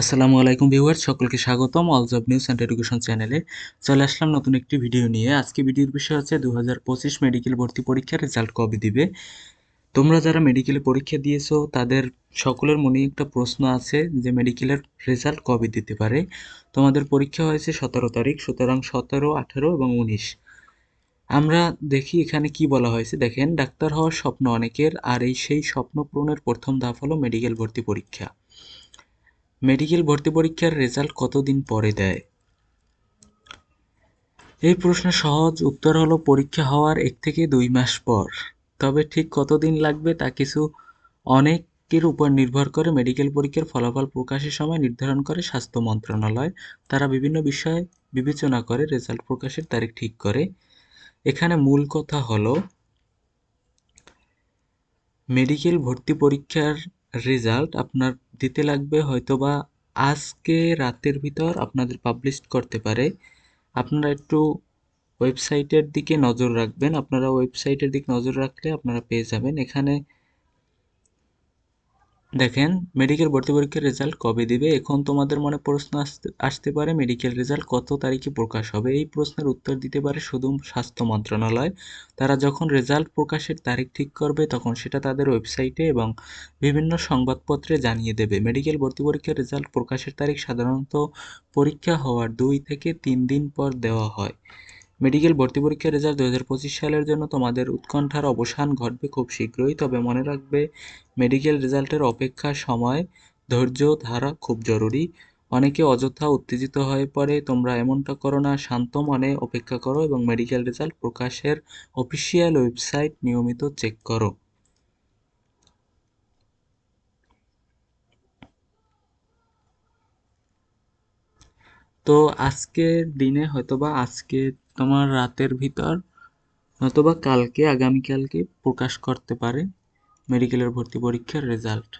আসসালামু আলাইকুম ভিউয়ার সকলকে স্বাগতম all job news and education চ্যানেলে চলে আসলাম নতুন একটি ভিডিও নিয়ে। আজকে ভিডিওর বিষয় হচ্ছে দু মেডিকেল ভর্তি পরীক্ষার রেজাল্ট কবে দিবে? তোমরা যারা মেডিকেলে পরীক্ষা দিয়েছ, তাদের সকলের মনে একটা প্রশ্ন আছে যে মেডিকেলের রেজাল্ট কবে দিতে পারে? তোমাদের পরীক্ষা হয়েছে সতেরো তারিখ, সুতরাং সতেরো, আঠেরো এবং উনিশ। আমরা দেখি এখানে কি বলা হয়েছে। দেখেন, ডাক্তার হওয়ার স্বপ্ন অনেকের, আর এই সেই স্বপ্ন পূরণের প্রথম ধাপ হলো মেডিকেল ভর্তি পরীক্ষা। মেডিকেল ভর্তি পরীক্ষার রেজাল্ট কতদিন পরে দেয়? এই প্রশ্নের সহজ উত্তর হলো পরীক্ষা হওয়ার এক থেকে দুই মাস পর। তবে ঠিক কতদিন লাগবে তা কিছু অনেকের উপর নির্ভর করে মেডিকেল পরীক্ষার ফলাফল প্রকাশের সময় নির্ধারণ করে স্বাস্থ্য মন্ত্রণালয়। তারা বিভিন্ন বিষয় বিবেচনা করে রেজাল্ট প্রকাশের তারিখ ঠিক করে। এখানে মূল কথা হলো, মেডিকেল ভর্তি পরীক্ষার রেজাল্ট আপনার দিতে লাগবে হয়তোবা আজকে রাতের ভিতর আপনাদের পাবলিশ করতে পারে। আপনারা একটু ওয়েবসাইটের দিকে নজর রাখবেন। আপনারা ওয়েবসাইটের দিকে নজর রাখলে আপনারা পেয়ে যাবেন। এখানে দেখেন মেডিকেল ভর্তি পরীক্ষার রেজাল্ট কবে দিবে? এখন তোমাদের মনে প্রশ্ন আসতে পারে মেডিকেল রেজাল্ট কত তারিখে প্রকাশ হবে? এই প্রশ্নের উত্তর দিতে পারে শুধু স্বাস্থ্য মন্ত্রণালয়। তারা যখন রেজাল্ট প্রকাশের তারিখ ঠিক করবে, তখন সেটা তাদের ওয়েবসাইটে এবং বিভিন্ন সংবাদপত্রে জানিয়ে দেবে। মেডিকেল ভর্তি পরীক্ষার রেজাল্ট প্রকাশের তারিখ সাধারণত পরীক্ষা হওয়ার দুই থেকে তিন দিন পর দেওয়া হয়। মেডিকেল ভর্তি পরীক্ষার রেজাল্ট দু হাজার পঁচিশ সালের জন্য তোমাদের উৎকণ্ঠার অবসান ঘটবে খুব শীঘ্রই, তবে মনে রাখবে মেডিকেল রেজাল্টের অপেক্ষা সময়, ধৈর্য, ধারা খুব জরুরি। অনেকে অযথা উত্তেজিত হয়ে পড়ে, তোমরা এমনটা করো না, শান্ত মনে অপেক্ষা করো এবং মেডিকেল রেজাল্ট প্রকাশের অফিসিয়াল ওয়েবসাইট নিয়মিত চেক করো। তো আজকের দিনে হয়তোবা আজকে তোমার রাতের ভিতর নতুবা কালকে আগামীকালকে প্রকাশ করতে পারে মেডিকেলের ভর্তি পরীক্ষার রেজাল্ট